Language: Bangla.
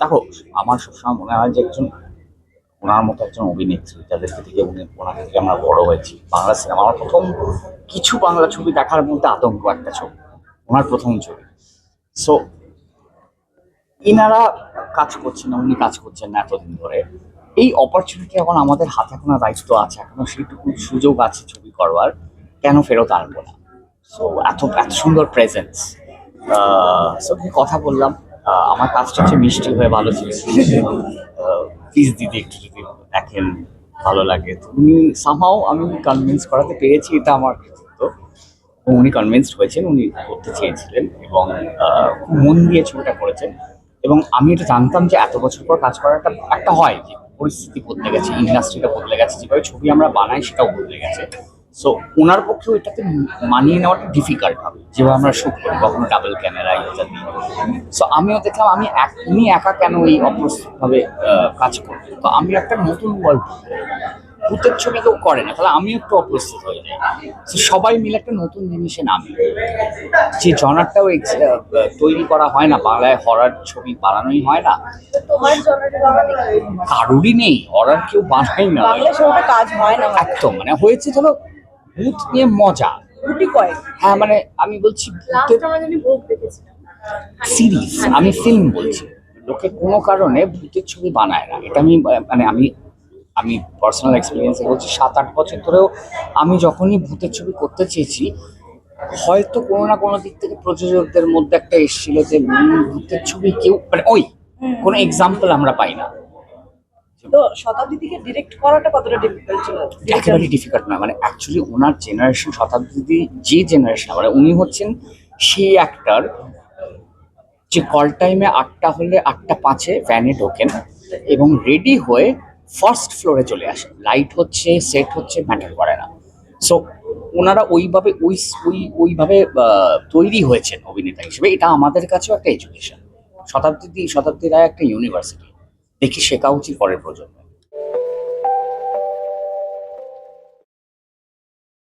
দেখো আমার সবসময় মনে হয় যে একজন ওনার মতো একজন অভিনেত্রী যাদেরকে থেকে উনি ওনাকে থেকে আমরা বড় হয়েছি। বাংলা সিনেমা আমার প্রথম কিছু বাংলা ছবি দেখার মধ্যে আতঙ্ক একটা ছবি ওনার প্রথম ছবি। সো ইনারা কাজ করছেন না উনি কাজ করছেন না এতদিন ধরে। এই অপরচুনিটি এখন আমাদের হাতে এখনও দায়িত্ব আছে এখনও সেইটুকু সুযোগ আছে ছবি করবার কেন ফেরত আনব না? সো এত এত সুন্দর প্রেজেন্স সো কথা বললাম? আমার কাজটা হচ্ছে মিষ্টি হয়ে ভালো ছিল প্লিজ দিদি একটু যদি দেখেন, ভালো লাগে। তো উনি সামহাও আমি কনভিন্স করাতে পেরেছি, এটা আমার এবং উনি কনভিন্সড হয়েছেন, উনি করতে চেয়েছিলেন এবং খুব মন দিয়ে ছবিটা করেছেন। এবং আমি এটা জানতাম যে এত বছর পর কাজ করার একটা একটা হয় যে পরিস্থিতি বদলে গেছে ইন্ডাস্ট্রিটা বদলে গেছে। যেভাবে ছবি আমরা বানাই, সেটাও বদলে গেছে। সো ওনার পক্ষে ওইটাকে মানিয়ে নেওয়াটা ডিফিকাল্ট হবে যেভাবে আমরা শুট করি কখনো ডাবল ক্যামেরা ইত্যাদি সো আমিও দেখলাম আমি এক- উনি একা কেন এই অপ্রস্তুতভাবে কাজ করবেন তো আমি একটা নতুন গল্প ভূতের ছবি কেউ করে না তাহলে আমিও একটু অপ্রস্তুত হয়ে যাই। তো সবাই মিলে একটা নতুন জিনিসে নামি। যে জনারটাও তৈরি করা হয় না বাংলায় হরার ছবি বানানোই হয় না। কারুরই নেই হরার কেউ বানাই না। কাজ হয় না। একদম মানে হয়েছে ধরো ভূত নিয়ে মজা। গুটি কয়েক। হ্যাঁ মানে আমি বলছি ভূতের সিরিজ আমি ফিল্ম বলছি। লোকে কোনো কারণে ভূতের ছবি বানায় না। এটা আমি মানে আমি আমি পার্সোনাল এক্সপিরিয়েন্সে বলছি সাত আট বছর ধরেও আমি যখনই ভূতের ছবি করতে চেয়েছি হয়তো কোনো না কোনো দিক থেকে প্রযোজকদের মধ্যে একটা এসেছিল যে ভূতের ছবি কেউ মানে ওই কোনো এক্সাম্পল আমরা পাই না। তো শতাব্দী থেকে ডিরেক্ট করাটা কতটা ডিফিকাল্ট ছিল? একেবারেই ডিফিকাল্ট নয় মানে অ্যাকচুয়ালি ওনার জেনারেশন শতাব্দী যে জেনারেশন মানে উনি হচ্ছেন সেই অ্যাক্টার যে কল টাইমে আটটা হলে আটটা পাঁচে ভ্যানে ঢোকেন এবং রেডি হয়ে ফার্স্ট ফ্লোরে চলে আসেন। লাইট হচ্ছে সেট হচ্ছে ম্যাটার করে না। সো ওনারা ওইভাবে ওই ওই ওইভাবে তৈরি হয়েছেন অভিনেতা হিসেবে। এটা আমাদের কাছেও একটা এডুকেশন শতাব্দী শতাব্দী রায় একটা ইউনিভার্সিটি দেখি শেখা উচিত পরের প্রজন্মে।